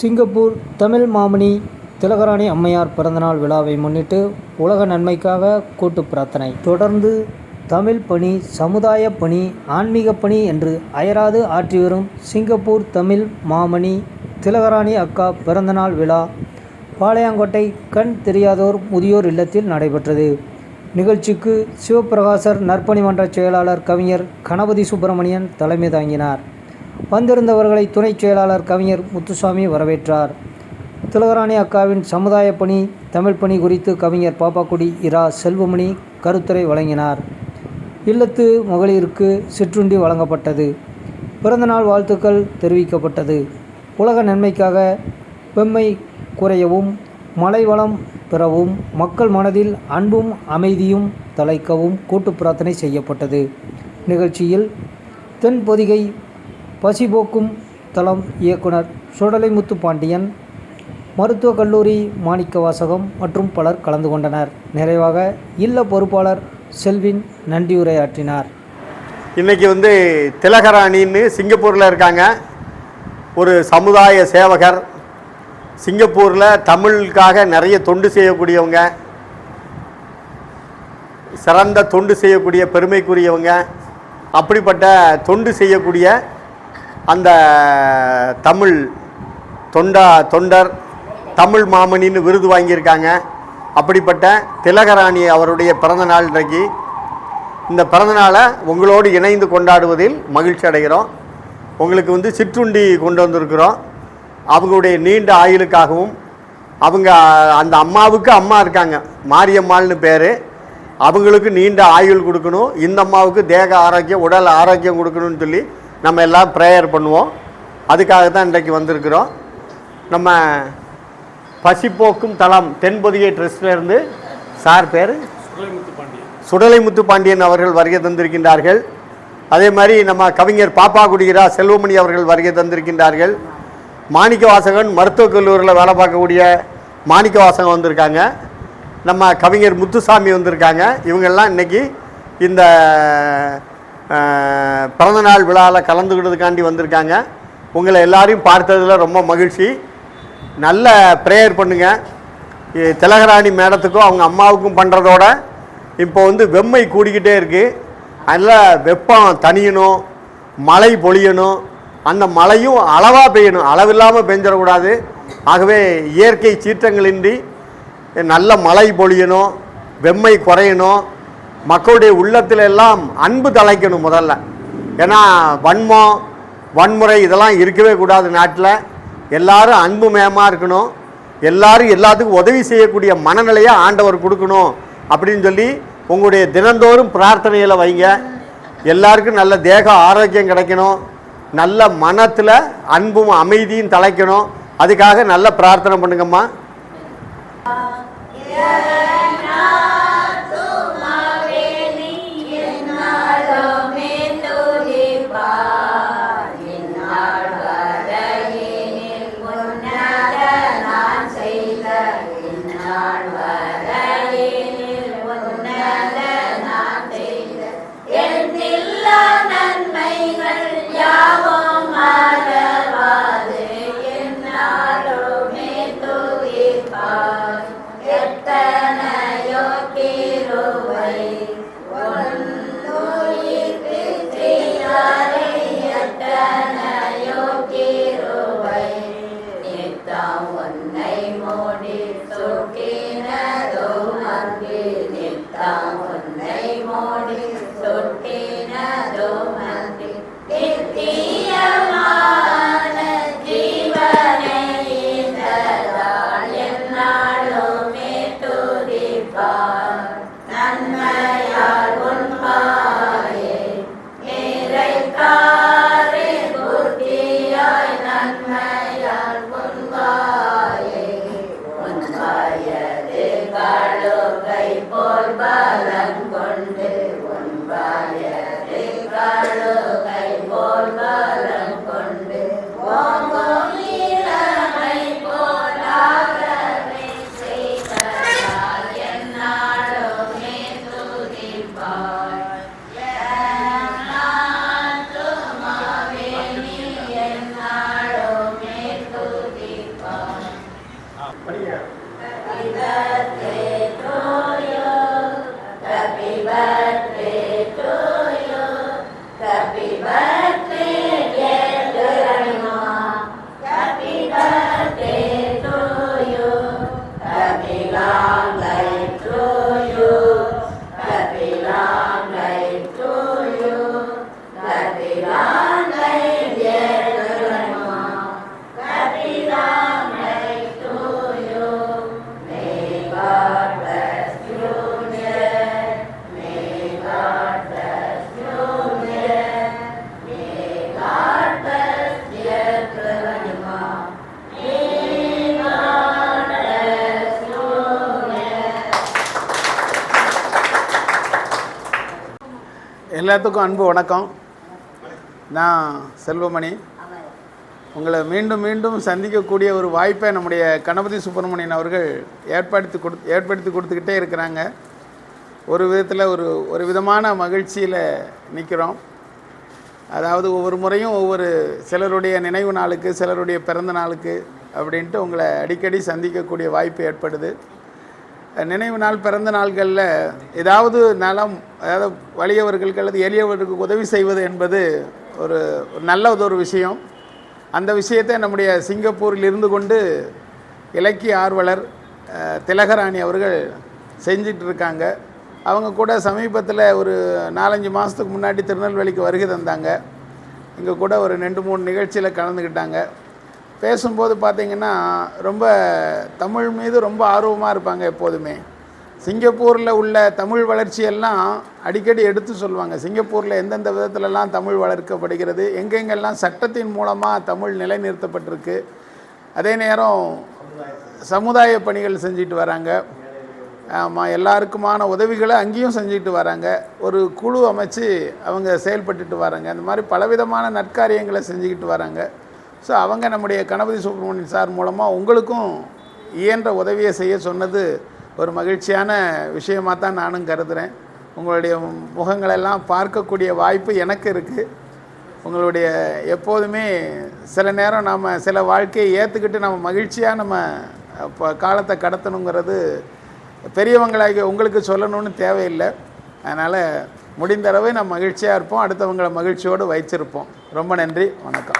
Singapore Tamil மாமணி திலகராணி அம்மையார் பிறந்தநாள் விழாவை முன்னிட்டு உலக நன்மைக்காக கூட்டு பிரார்த்தனை. தொடர்ந்து தமிழ் பணி சமுதாய பணி ஆன்மீக பணி என்று அயராது ஆற்றி வரும் சிங்கப்பூர் தமிழ் மாமணி திலகராணி அக்கா பிறந்தநாள் விழா பாளையங்கோட்டை கண் தெரியாதோர் முதியோர் இல்லத்தில் நடைபெற்றது. நிகழ்ச்சிக்கு சிவபிரகாசர் நற்பணி மன்ற செயலாளர் கவிஞர் கணபதி சுப்பிரமணியன் தலைமை தாங்கினார். வந்திருந்தவர்களை துணைச் செயலாளர் கவிஞர் முத்துசாமி வரவேற்றார். திலகராணி அக்காவின் சமுதாய பணி தமிழ் பணி குறித்து கவிஞர் பாப்பாக்குடி இரா செல்வமணி கருத்துரை வழங்கினார். இல்லத்து மகளிருக்கு சிற்றுண்டி வழங்கப்பட்டது. பிறந்தநாள் வாழ்த்துக்கள் தெரிவிக்கப்பட்டது. உலக நன்மைக்காக பெம்மை குறையவும் மலை வளம் பெறவும் மக்கள் மனதில் அன்பும் அமைதியும் தலைக்கவும் கூட்டு பிரார்த்தனை செய்யப்பட்டது. நிகழ்ச்சியில் தென்பொதிகை பசிபோக்கும் தளம் இயக்குனர் சுடலைமுத்து பாண்டியன் மருத்துவக் கல்லூரி மாணிக்க வாசகம் மற்றும் பலர் கலந்து கொண்டனர். நிறைவாக இல்ல பொறுப்பாளர் செல்வின் நன்றியுரையாற்றினார். இன்றைக்கி வந்து திலகராணின்னு சிங்கப்பூரில் இருக்காங்க. ஒரு சமுதாய சேவகர். சிங்கப்பூரில் தமிழுக்காக நிறைய தொண்டு செய்யக்கூடியவங்க. சிறந்த தொண்டு செய்யக்கூடிய பெருமைக்குரியவங்க. அப்படிப்பட்ட தொண்டு செய்யக்கூடிய அந்த தமிழ் தொண்டா தொண்டர் தமிழ் மாமணின்னு விருது வாங்கியிருக்காங்க. அப்படிப்பட்ட திலகராணி அவருடைய பிறந்த நாள் இன்றைக்கு. இந்த பிறந்தநாளை உங்களோடு இணைந்து கொண்டாடுவதில் மகிழ்ச்சி அடைகிறோம். உங்களுக்கு வந்து சிற்றுண்டி கொண்டு வந்திருக்கிறோம். அவங்களுடைய நீண்ட ஆயுளுக்காகவும் அவங்க அந்த அம்மாவுக்கு அம்மா இருக்காங்க. மாரியம்மாள்னு பேர். அவங்களுக்கு நீண்ட ஆயுள் கொடுக்கணும். இந்த அம்மாவுக்கு தேக ஆரோக்கியம் உடல் ஆரோக்கியம் கொடுக்கணும்னு சொல்லி நம்ம எல்லாம் ப்ரேயர் பண்ணுவோம். அதுக்காக தான் இன்றைக்கு வந்திருக்கிறோம். நம்ம பசிப்போக்கும் தளம் தென்பொதிகை ட்ரஸ்ட்லேருந்து சார் பேர்? சுடலை முத்து பாண்டியன் அவர்கள் வருகை தந்திருக்கின்றார்கள். அதே மாதிரி நம்ம கவிஞர் பாப்பா குடிகிறா செல்வமணி அவர்கள் வருகை தந்திருக்கின்றார்கள். மாணிக்க வாசகன் மருத்துவக் கல்லூரியில் வேலை பார்க்கக்கூடிய மாணிக்க வாசகம் வந்திருக்காங்க. நம்ம கவிஞர் முத்துசாமி வந்திருக்காங்க. இவங்கெல்லாம் இன்னைக்கு இந்த பிறந்தநாள் விழாவில் கலந்துக்கிட்டதுக்காண்டி வந்திருக்காங்க. உங்களை எல்லாரையும் பார்த்ததில் ரொம்ப மகிழ்ச்சி. நல்ல ப்ரேயர் பண்ணுங்கள் திலகராணி மேடத்துக்கும் அவங்க அம்மாவுக்கும் பண்ணுறதோட இப்போ வந்து வெம்மை கூடிக்கிட்டே இருக்குது அதில் வெப்பம் தனியணும் மழை பொழியணும் அந்த மழையும் அளவாக பெய்யணும். அளவில்லாமல் பெஞ்சிடக்கூடாது. ஆகவே இயற்கை சீற்றங்களின்றி நல்ல மழை பொழியணும் வெம்மை குறையணும். மக்களுடைய உள்ளத்தில் எல்லாம் அன்பு தலைக்கணும் முதல்ல. ஏன்னா வன்மம் வன்முறை இதெல்லாம் இருக்கவே கூடாது நாட்டில். எல்லாரும் அன்பு மயமாக இருக்கணும். எல்லாரும் எல்லாத்துக்கும் உதவி செய்யக்கூடிய மனநிலையை ஆண்டவர் கொடுக்கணும் அப்படின்னு சொல்லி உங்களுடைய தினந்தோறும் பிரார்த்தனையில் வைங்க. எல்லாருக்கும் நல்ல தேக ஆரோக்கியம் கிடைக்கணும். நல்ல மனத்தில் அன்பும் அமைதியும் தலைக்கணும் அதுக்காக நல்ல பிரார்த்தனை பண்ணுங்கம்மா. Bye. எல்லாத்துக்கும் அன்பு வணக்கம். நான் செல்வமணி. உங்களை மீண்டும் மீண்டும் சந்திக்கக்கூடிய ஒரு வாய்ப்பை நம்முடைய கணபதி சுப்பிரமணியன் அவர்கள் ஏற்படுத்தி கொடு ஏற்படுத்தி கொடுத்துக்கிட்டே இருக்கிறாங்க. ஒரு விதத்தில் ஒரு ஒரு விதமான மகிழ்ச்சியில் நிற்கிறோம் அதாவது ஒவ்வொரு முறையும் ஒவ்வொரு சிலருடைய நினைவு நாளுக்கு சிலருடைய பிறந்த நாளுக்கு அப்படின்ட்டு உங்களை அடிக்கடி சந்திக்கக்கூடிய வாய்ப்பு ஏற்படுது. நினைவு நாள் பிறந்த நாள்களில் ஏதாவது நலம் அதாவது வலியவர்களுக்கு அல்லது எளியவர்களுக்கு உதவி செய்வது என்பது ஒரு நல்ல ஒரு விஷயம். அந்த விஷயத்தை நம்முடைய சிங்கப்பூரில் இருந்து கொண்டு இலக்கிய ஆர்வலர் திலகராணி அவர்கள் செஞ்சிட்டு இருக்காங்க. அவங்க கூட சமீபத்தில் ஒரு நாலஞ்சு மாதத்துக்கு முன்னாடி திருநெல்வேலிக்கு வருகை தந்தாங்க. இங்கே கூட ஒரு ரெண்டு மூணு நிகழ்ச்சியில் கலந்துக்கிட்டாங்க பேசும்போது பார்த்தீங்கன்னா ரொம்ப தமிழ் மீது ரொம்ப ஆர்வமாக இருப்பாங்க எப்போதுமே. சிங்கப்பூரில் உள்ள தமிழ் வளர்ச்சியெல்லாம் அடிக்கடி எடுத்து சொல்லுவாங்க. சிங்கப்பூரில் எந்தெந்த விதத்துலலாம் தமிழ் வளர்க்கப்படுகிறது எங்கெங்கெல்லாம் சட்டத்தின் மூலமாக தமிழ் நிலைநிறுத்தப்பட்டிருக்கு. அதே நேரம் சமுதாய பணிகள் செஞ்சுட்டு வராங்க. ஆமாம் எல்லாருக்குமான உதவிகளை அங்கேயும் செஞ்சுட்டு வராங்க. ஒரு குழு அமைச்சு அவங்க செயல்பட்டுட்டு வராங்க. அந்த மாதிரி பலவிதமான நற்காரியங்களை செஞ்சுக்கிட்டு வராங்க. ஸோ அவங்க நம்முடைய கணபதி சுப்பிரமணியன் சார் மூலமாக உங்களுக்கும் இயன்ற உதவியை செய்ய சொன்னது ஒரு மகிழ்ச்சியான விஷயமாக தான் நானும் கருதுகிறேன் உங்களுடைய முகங்களெல்லாம் பார்க்கக்கூடிய வாய்ப்பு எனக்கு இருக்குது உங்களுடைய எப்போதுமே சில நேரம் நாம் சில வாழ்க்கையை ஏற்றுக்கிட்டு நம்ம மகிழ்ச்சியாக நம்ம இப்போ காலத்தை கடத்தணுங்கிறது பெரியவங்களாகிய உங்களுக்கு சொல்லணும்னு தேவையில்லை. அதனால் முடிந்தளவு நம்ம மகிழ்ச்சியாக இருப்போம். அடுத்தவங்களை மகிழ்ச்சியோடு வைச்சிருப்போம் ரொம்ப நன்றி. வணக்கம்.